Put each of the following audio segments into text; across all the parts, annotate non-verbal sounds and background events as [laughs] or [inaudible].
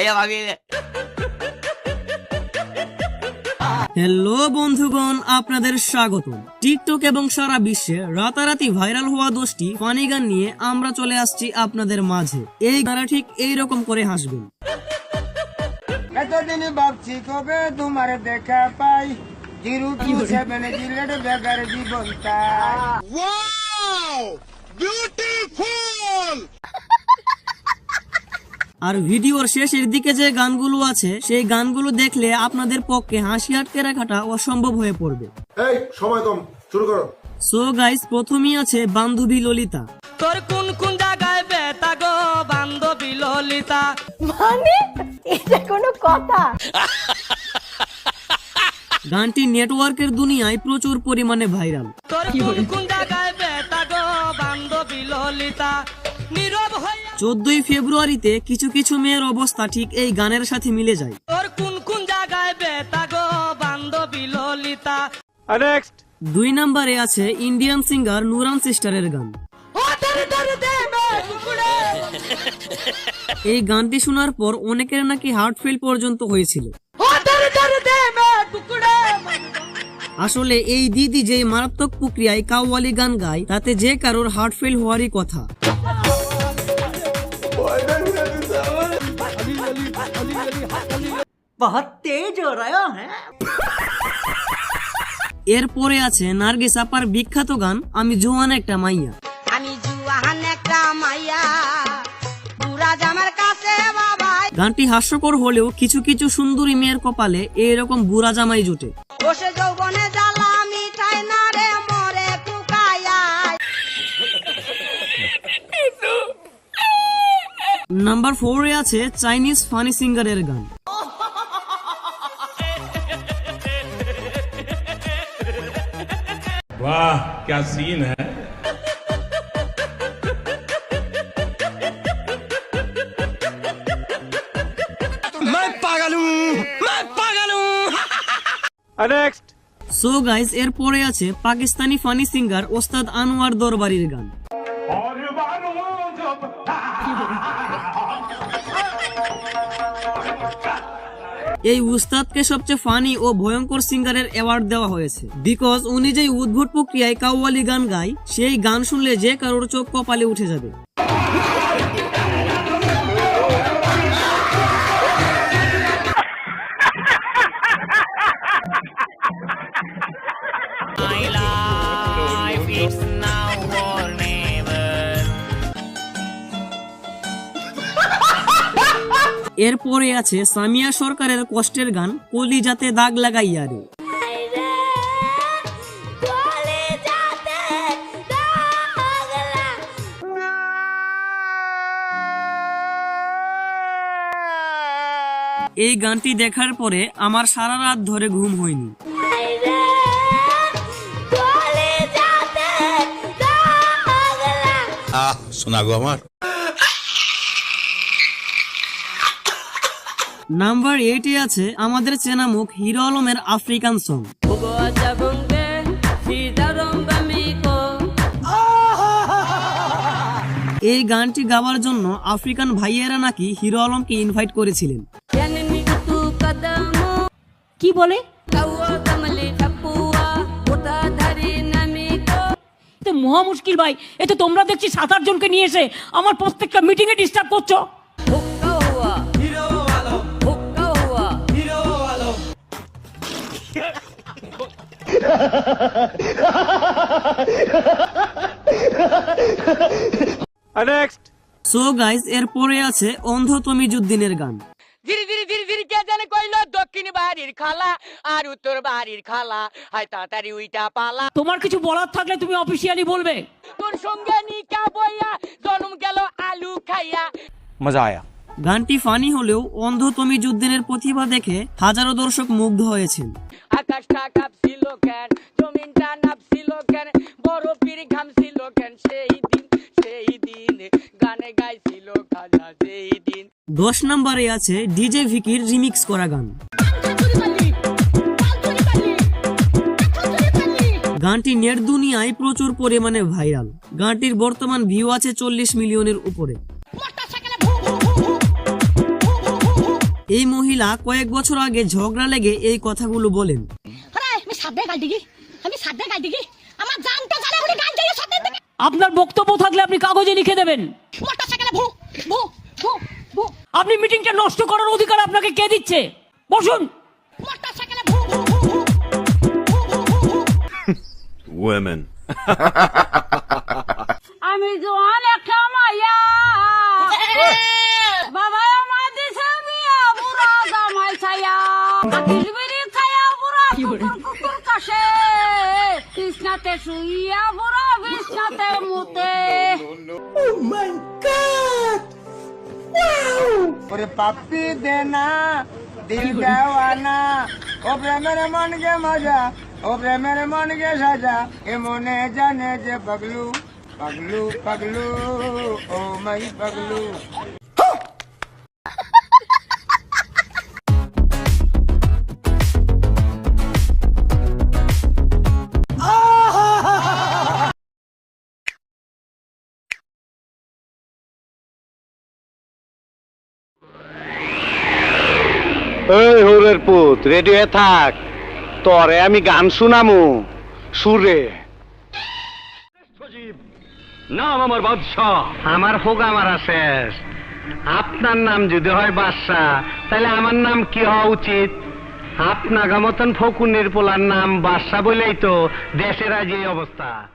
এই ভাবি হ্যালো বন্ধুগণ আপনাদের স্বাগত টিকটক এবং সারা বিশ্বে রাতারাতি ভাইরাল হওয়া দোষটি ফানি গান নিয়ে আমরা চলে আসছি আপনাদের মাঝে। এই গানা ঠিক এই রকম করে হাসবেন। এতদিন ভাবছি কবে তোমার দেখা পাই। জিরো টু সেভেন জিলেট জীবন তাই আর ভিডিওর শেষের দিকে যে গানগুলো আছে সেই গানগুলো দেখলে আপনাদের পক্ষে হাসি আটকে রাখাটা অসম্ভব হয়ে পড়বে। এই সময় কম শুরু করো। সো গাইস প্রথমেই আছে বান্ধবী ললিতা। তোর কোন কোন জায়গায় বেতা গো বান্ধবী ললিতা? মানে? এটা কোনো কথা? গানটি নেটওয়ার্কের দুনিয়ায় প্রচুর পরিমাণে ভাইরাল। তোর কোন কোন জায়গায় বেতা গো বান্ধবী ললিতা? নীরব হইয়া চোদ্দই ফেব্রুয়ারিতে কিছু কিছু মেয়ের অবস্থা ঠিক এই গানের সাথে মিলে যায়। তোর কোন কোন জায়গায় বেতা গো বান্ধবী ললিতা? দুই নম্বরে আছে ইন্ডিয়ান সিঙ্গার নুরান সিস্টারের গান। এই গানটি শোনার পর অনেকের নাকি হার্ট ফেল পর্যন্ত হয়েছিল। আসলে এই দিদি যে মারাত্মক প্রক্রিয়ায় কাওয়ালি গান গায় তাতে যে কারোর হার্ট ফেল হওয়ারই কথা। এরপরে আছে নার্গিস আপার বিখ্যাত গান আমি জোয়ান একটা মাইয়া। আমি জুয়ান একটা মাইয়া পুরা জামার কাছে বাবা গানটি হাস্যকর হলেও কিছু কিছু সুন্দরী মেয়ের কপালে এরকম বুড়া জামাই জুটে। বসে যৌবনে জ্বালা মিঠাই না রে মরে নাম্বার ফোরে আছে চাইনিজ ফানি সিঙ্গারের গান। क्या सीन है সো গাইস এরপরে আছে পাকিস্তানি ফানি সিঙ্গার ওস্তাদ আনোয়ার দরবারির গান এই উস্তাদকে সবচেয়ে ফানি ও ভয়ঙ্কর সিঙ্গারের অ্যাওয়ার্ড দেওয়া হয়েছে। বিকজ উনি যে উদ্ভুট প্রক্রিয়ায় কাউয়ালি গান গায়, সেই গান শুনলে যে কারোর চোখ কপালে উঠে যাবে। এরপরে আছে সামিয়া সরকারের কষ্টের গান কলি যাতে দাগ লাগাইয়া রে। এই গানটি দেখার পরে আমার সারা রাত ধরে ঘুম হয়নি। আহ শোনা গো আমার। নাম্বার এইটে আছে আমাদের চেনা মুখ হিরো আলমের আফ্রিকান সং darom bamiko এই গানটি গাওয়ার জন্য আফ্রিকান ভাইয়েরা নাকি হিরো আলমকে ইনভাইট করেছিলেন। কি বলে? মহা মুশকিল ভাই এ তো তোমরা দেখছি সাত আট জনকে নিয়ে এসে আমার প্রত্যেকটা মিটিং এ ডিস্টার্ব করছ। সো গাইস এরপরে আছে অন্ধ তমিজুদ্দিনের গান। ধীরে ধীরে ধীরে ধীরে কে জানে কইলো দক্ষিণ বাড়ির খালা আর উত্তর বাড়ির খালা তাড়াতাড়ি উইটা পালা। তোমার কিছু বলার থাকলে তুমি অফিসিয়ালি বলবে। তোর সঙ্গে নিকা বইয়া জন্ম গেল আলু খাইয়া। গানটি ফানি হলেও অন্ধ তমিজুদ্দিনের প্রতিভা দেখে হাজারো দর্শক মুগ্ধ হয়েছেন। আকাশটা কাঁপছিল কেন? জমিনটা নাপছিল কেন? বরফির ঘামছিল কেন? সেই দিন সেই দিন গানে গাইছিল খাজা সেই দিন। দশ নম্বরে আছে ডিজে ভিকির রিমিক্স করা গান। গানটি নেট দুনিয়ায় প্রচুর পরিমাণে ভাইরাল। গানটির বর্তমান ভিউ আছে চল্লিশ মিলিয়নের উপরে। এই মহিলা কয়েক বছর আগে ঝগড়া লেগে এই কথাগুলো বলেন। আপনার বক্তব্য থাকলে আপনি কাগজে লিখে দেবেন। আপনি মিটিংটা নষ্ট করার অধিকার আপনাকে কে দিচ্ছে? বসুন। Women. [laughs] আমি জোয়ান একটা মায়া mute. Oh my God! Wow! अरे पापी देना, दिल देवाना ओपरे मेरे मन के मज़ा ओपरे मेरे मन के सजा, ए मोने जाने जे पगलू पगलू पगलू ओ मई पगलू পুত রেডি হয়ে থাক। তরে আমি গান শুনামু। সুরে নাম আমার বাদশাহ। আমার হোক আমার শেষ আপনার নাম যদি হয় বাদশাহ তাহলে আমার নাম কি হওয়া উচিত? আপনার মতন ফকুনের পোলার নাম বাদশাহ বলেই তো দেশের আজ এই অবস্থা।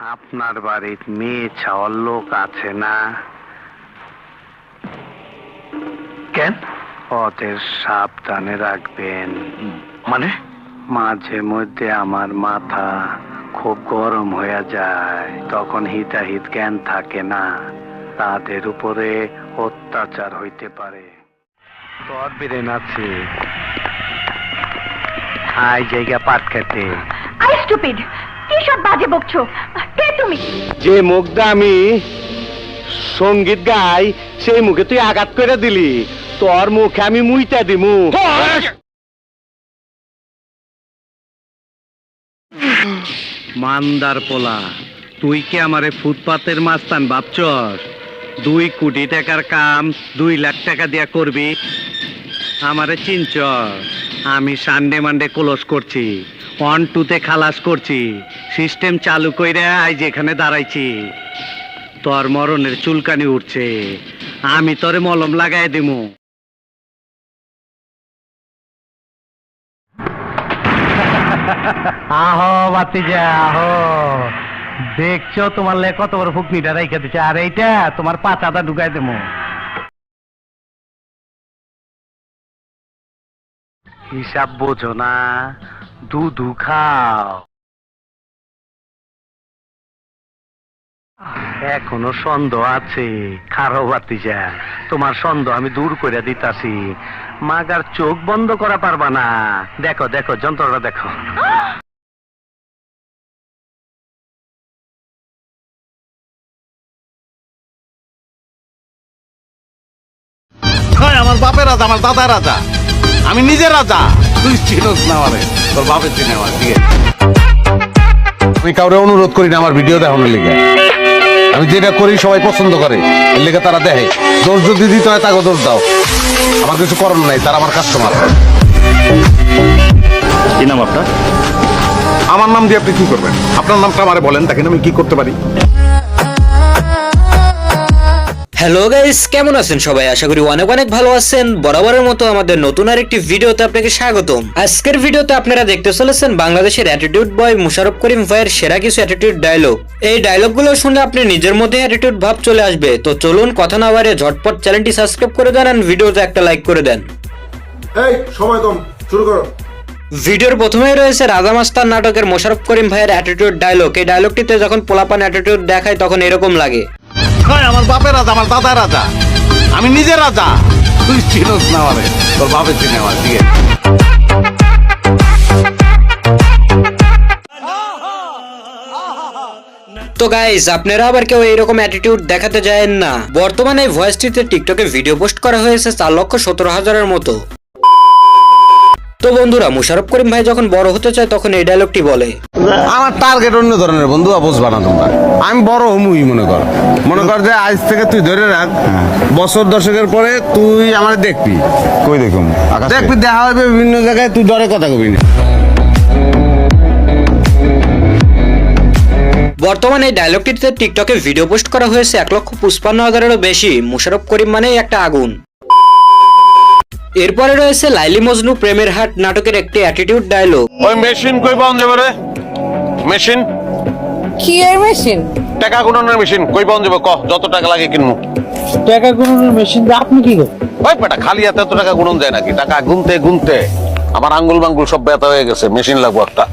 আপনার বাড়ির মেয়ে ছাওয়ার লোক আছে না? কেন? ওদের সাবধানে রাখবেন। মানে? মাঝে মধ্যে আমার মাথা খুব গরম হয়ে যায় তখন হিতাহিত জ্ঞান থাকে না। তাদের উপরে অত্যাচার হইতে পারে। তোর বিরেন আছে হাই জায়গা পাট খেতে। আই স্টুপিড কি সব বাজে বকছো? কে তুমি? যে মুখটা আমি সংগীত গাই সেই মুখে তুই আঘাত করে দিলি। তোর মুখে আমি মুইতা দিমু। মান্দার পোলা তুই কি আমারে ফুটপাতের মাস্তান ভাবছস? দুই কোটি টাকার কাম দুই লাখ টাকা দিয়া করবি? আমারে চিনচ আমি সানডে মানডে ক্লোজ করছি ওয়ান টুতে খালাস করছি সিস্টেম চালু কইরা আজ এখানে দাঁড়াইছি। তোর মরণের চুলকানি উঠছে আমি তোরে মলম লাগাই দিমু। আহো আহো। দেখছ তোমার লে কত বড় ফুকনিটা রেখে দিচ্ছে আর এইটা তোমার পাতাটা ঢুকাই দেবো। হিসাব বোঝো না, দুধু খাও। এখনও সন্দেহ আছে, খারো বাতিজা তোমার সন্দেহ আমি দূর করে দিতাছি। মাগার চোখ বন্ধ করা পারবা না। দেখো দেখো, যন্ত্রটা দেখো। আমার বাপের রাজা, আমার দাদা রাজা। আমি নিজে রাজা। তুই চিনস না তোর বাপের চিনে আমার। ঠিক কাউরে অনুরোধ করি না, আমার ভিডিও দেখানোর লিগে। আমি যেটা করি সবাই পছন্দ করে। এর লেগে তারা দেখে দোষ যদি দিতে হয় তাকে দোষ দাও। আমার কিছু করার নাই তারা আমার কাস্টমার কি নাম আপনার? আমার নাম দিয়ে আপনি কি করবেন? আপনার নামটা আমারে বলেন তাকে আমি কি করতে পারি? হ্যালো গাইস কেমন আছেন সবাই? আশা করি অনেক অনেক ভালো আছেন। বরাবরের মতো আমাদের নতুন আরেকটি ভিডিওতে আপনাকে স্বাগতম। আজকের ভিডিওতে আপনারা দেখতে চলেছেন বাংলাদেশের অ্যাটিটিউড বয় মুশারফ করিম ভাইয়ের সেরা কিছু অ্যাটিটিউড ডায়লগ এই ডায়লগগুলো শুনে আপনি নিজের মধ্যে অ্যাটিটিউড ভাব চলে আসবে। তো চলুন কথা না বাড়িয়ে ঝটপট চ্যানেলটি সাবস্ক্রাইব করে দেন আর ভিডিওতে একটা লাইক করে দেন। এই সময় কম শুরু করো। ভিডিওর প্রথমেই রয়েছে রাজা মাস্তার নাটকের মোশারফ করিম ভাইয়ের অ্যাটিটিউড ডায়লগ এই ডায়লগটিতে যখন পোলাপান অ্যাটিটিউড দেখায় তখন এরকম লাগে। আমার বাপের রাজা, আমার দাদা রাজা। আমি নিজে রাজা। তুই চিনস না আমারে। তোর বাপের চিনে আমার ঠিক তো গাইজ আপনারা আবার কেউ এইরকম অ্যাটিটিউড দেখাতে যায়েন না। বর্তমানে এই ভয়েসটিতে টিকটকে ভিডিও পোস্ট করা হয়েছে চার লক্ষ সতেরো হাজারের মতো। তো বন্ধুরা মুশারফ করিম ভাই যখন বড় হতে চায় তখন এই ডায়লগটি বলে। আমার টার্গেট অন্য ধরনের বন্ধু বুঝবা না তোমরা। আমি বড় হমুই মনে কর। মনে কর যে আজ থেকে তুই ধরে রাখ বছর দশকের পরে তুই আমার দেখবি। কই দেখুন দেখবি দেখা হবে বিভিন্ন জায়গায় তুই ডরে কথা কবি না। বর্তমানে এই ডায়লগটিতে টিকটকে ভিডিও পোস্ট করা হয়েছে এক লক্ষ পুষ্পান্ন হাজারেরও বেশি। মুশারফ করিম মানেই একটা আগুন। এরপরে রয়েছে লাইলি মজনু প্রেমের হাট নাটকের একটি অ্যাটিটিউড ডায়লগ ওই মেশিন কই পাওয়া যাবে রে? মেশিন? কি এর মেশিন? টাকা গুণনের মেশিন কই পাওয়া যাবে? ক যত টাকা লাগে কিনমু। টাকা গুণনের মেশিন দিয়ে আপনি কি করেন ওই বেটা খালি হাতে এত টাকা গুণন যায় নাকি? টাকা গুনতে গুনতে। আমার আঙ্গুল বাঙ্গুল সব ব্যথা হয়ে গেছে মেশিন লাগবো একটা।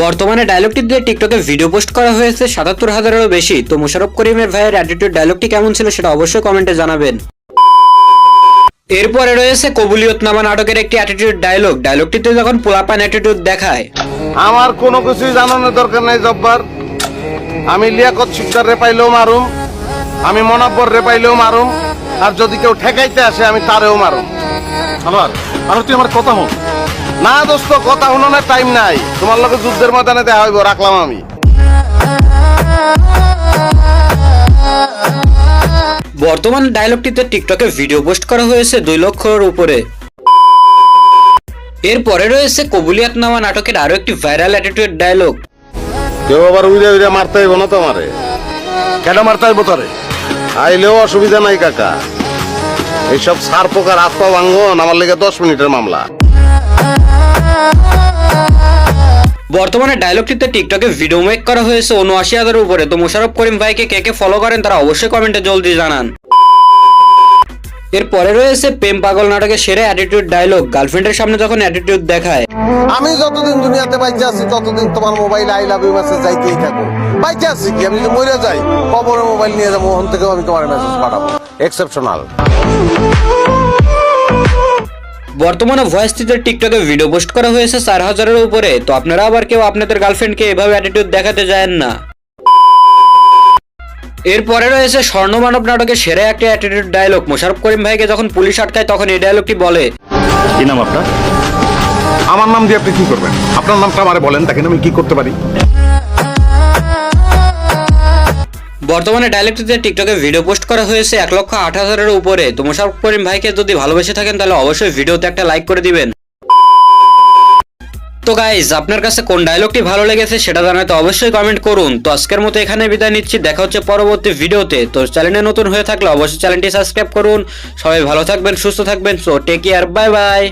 বর্তমানে ডায়লগটি দিয়ে টিকটকে ভিডিও পোস্ট করা হয়েছে সাতাত্তর হাজারেরও বেশি। তো মুশারফ করিমের ভাইয়ের অ্যাটিটিউড ডায়লগটি কেমন ছিল সেটা অবশ্যই কমেন্টে জানাবেন। এরপরে রয়েছে কবুলিয়ত নামা নাটকের একটি অ্যাটিটিউড ডায়লগ ডায়লগটিতে যখন পোলাপান অ্যাটিটিউড দেখায়। আমার কোনো কিছুই জানানোর দরকার নাই জব্বার। আমি লিয়াকত শিকদার রে পাইলেও মারুম। আমি মনাব্বর রে পাইলেও মারুম। আর যদি কেউ ঠেকাইতে আসে আমি তারেও মারুম। আমার আর তুই আমার কথা হোক না দোস্ত কথা শুনানোর টাইম নাই। তোমার লোকে যুদ্ধের ময়দানে দেখা হইব রাখলাম আমি। বর্তমান ডায়লগটিতে টিকটকে ভিডিও পোস্ট করা হয়েছে দুই লক্ষর উপরে। এরপরে রয়েছে কবুলিয়াত নামা নাটকের আরও একটি ভাইরাল অ্যাটিটিউড ডায়লগ কেউ আবার উইরে উইরে মারতে হইব না তোমারে। কেন মারতে হইব তোরে? আইলেও অসুবিধা নাই কাকা। এইসব সার পোকার আত্মা ভাঙ্গন আমার লেগে দশ মিনিটের মামলা। বর্তমানে ডায়লগটিতে টিকটকে ভিডিও মেক করা হয়েছে উনআশি হাজারের উপরে। তো মোশারফ করিম ভাইকে কে কে ফলো করেন তারা অবশ্যই কমেন্টে জলদি জানান। এরপরে রয়েছে প্রেম পাগল নাটকের সেরা অ্যাটিটিউড ডায়লগ গার্লফ্রেন্ডের সামনে যখন অ্যাটিটিউড দেখায়। আমি যতদিন দুনিয়াতে বাইচে আছি, ততদিন তোমার mobile I love you message যাইতেই থাকো। বাইচে আছি কি? আমি যদি মরে যাই কবরে মোবাইল নিয়ে যাব, ওখান থেকেও আমি তোমার মেসেজ পাঠাবো। এক্সেপশনাল বর্তমানে ভয়েস টিতে টিকটকে ভিডিও পোস্ট করা হয়েছে চার হাজারের উপরে। তো আপনারা আবার কেউ আপনাদের গার্লফ্রেন্ডকে এভাবে অ্যাটিটিউড দেখাতে যায় না। এরপরে রয়েছে স্বর্ণ মানব নাটকের সেরা একটা অ্যাটিটিউড ডায়লগ মোশারফ করিম ভাইকে যখন পুলিশ আটকায় তখন এই ডায়লগটি বলে কি নাম আপনার? আমার নাম দিয়ে আপনি কি করবেন? আপনার নামটা আমারে বলেন তাকে আমি কি করতে পারি? বর্তমানে ডায়লগটিতে টিকটকে ভিডিও পোস্ট করা হয়েছে এক লক্ষ আট হাজারের উপরে। তো মোশারফ করিম ভাইকে যদি ভালোবেসে থাকেন, তাহলে অবশ্যই ভিডিওতে একটা লাইক করে দিবেন। তো গাইজ আপনার কাছে কোন ডায়লগটি ভালো লেগেছে সেটা জানাতে অবশ্যই কমেন্ট করুন। তো আজকের মতো এখানে বিদায় নিচ্ছি, দেখা হচ্ছে পরবর্তী ভিডিওতে। তো চ্যানেলে নতুন হয়ে থাকলে অবশ্যই চ্যানেলটি সাবস্ক্রাইব করুন। সবাই ভালো থাকবেন, সুস্থ থাকবেন so take care bye bye